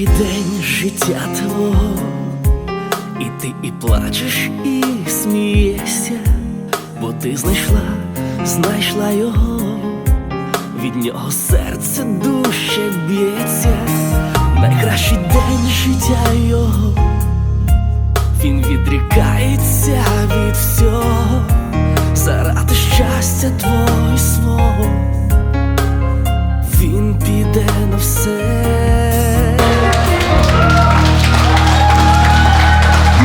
перший день життя твого, і ти і плачеш, і смієшся, бо ти знайшла, знайшла його, від нього серце душе б'ється, найкращий день життя його, він відрікається від всього.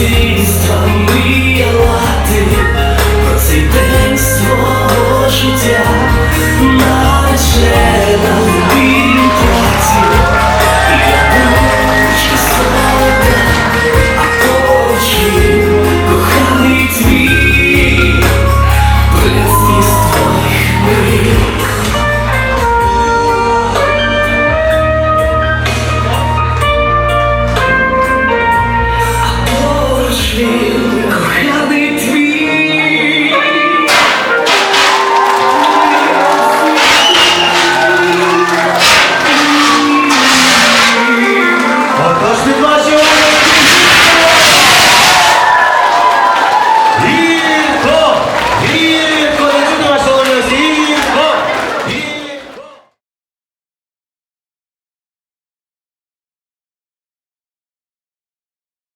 see It's my.